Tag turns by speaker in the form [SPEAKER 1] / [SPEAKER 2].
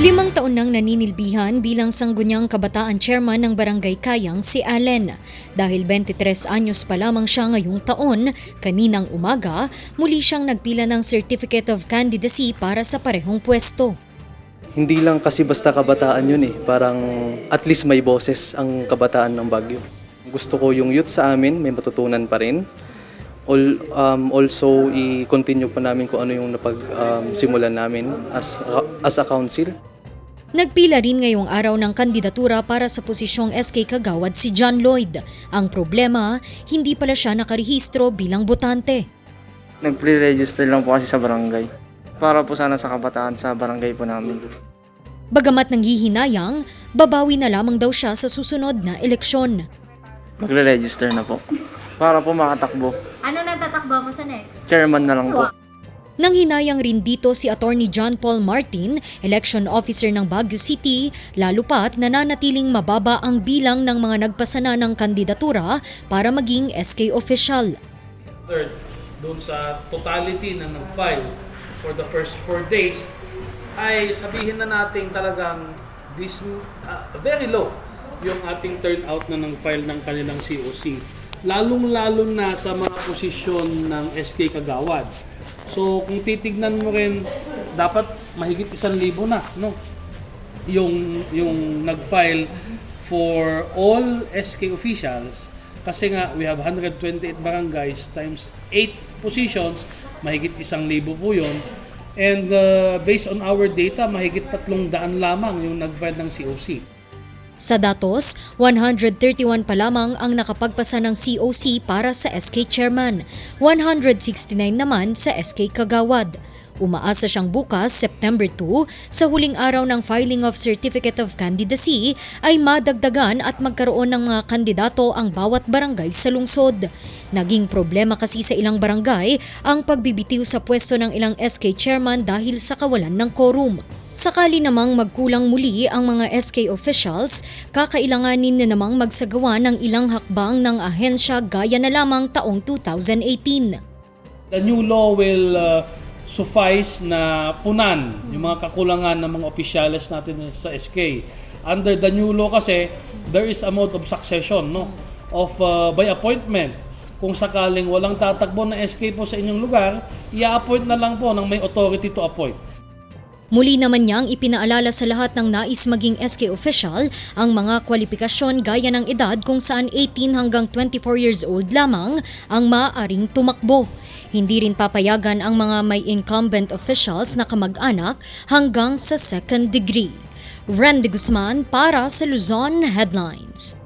[SPEAKER 1] Limang taon nang naninilbihan bilang sangguniang kabataan chairman ng Barangay Kayang si Allen. Dahil 23 anyos pa lamang siya ngayong taon, kaninang umaga, muli siyang nagpila ng Certificate of Candidacy para sa parehong pwesto.
[SPEAKER 2] Hindi lang kasi basta kabataan yun eh. Parang at least may boses ang kabataan ng Baguio. Gusto ko yung youth sa amin, may matutunan pa rin. All, um, also, i-continue pa namin kung ano yung napag-simulan namin as, as a council.
[SPEAKER 1] Nagpila rin ngayong araw ng kandidatura para sa posisyong SK Kagawad si John Lloyd. Ang problema, hindi pala siya nakarehistro bilang botante.
[SPEAKER 3] Nag-pre-register lang po kasi sa barangay. Para po sana sa kabataan sa barangay po namin.
[SPEAKER 1] Bagamat nanghihinayang, babawi na lamang daw siya sa susunod na eleksyon.
[SPEAKER 3] Magre-register na po. Para po makatakbo.
[SPEAKER 4] Ano na tatakbo mo sa next?
[SPEAKER 3] Chairman na lang po.
[SPEAKER 1] Nang hinayang rin dito si Attorney John Paul Martin, election officer ng Baguio City, lalo pat nananatiling mababa ang bilang ng mga nagpasana ng kandidatura para maging SK official.
[SPEAKER 5] third doon sa totality na nag-file for the first four days ay sabihin na natin talagang this uh, very low yung ating turnout na ng file ng kanilang COC. Lalong-lalo na sa mga posisyon ng SK Kagawad. So kung titignan mo rin, dapat mahigit isang libo na, no? Yung, yung nag-file for all SK officials kasi nga we have 128 barangays times 8 positions, mahigit isang libo po yun. And uh, based on our data, mahigit tatlong daan lamang yung nag-file ng COC.
[SPEAKER 1] Sa datos, 131 pa lamang ang nakapagpasa ng COC para sa SK Chairman, 169 naman sa SK Kagawad. Umaasa siyang bukas, September 2, sa huling araw ng filing of Certificate of Candidacy ay madagdagan at magkaroon ng mga kandidato ang bawat barangay sa lungsod. Naging problema kasi sa ilang barangay ang pagbibitiw sa pwesto ng ilang SK chairman dahil sa kawalan ng quorum. Sakali namang magkulang muli ang mga SK officials, kakailanganin na namang magsagawa ng ilang hakbang ng ahensya gaya na lamang taong 2018.
[SPEAKER 5] The new law will uh, suffice na punan yung mga kakulangan ng mga opisyalis natin sa SK. Under the new law kasi, there is a mode of succession no of uh, by appointment. Kung sakaling walang tatakbo na SK po sa inyong lugar, i-appoint na lang po ng may authority to appoint.
[SPEAKER 1] Muli naman niyang ipinaalala sa lahat ng nais maging SK official ang mga kwalifikasyon gaya ng edad kung saan 18 hanggang 24 years old lamang ang maaaring tumakbo. Hindi rin papayagan ang mga may incumbent officials na kamag-anak hanggang sa second degree. Randy Guzman para sa Luzon Headlines.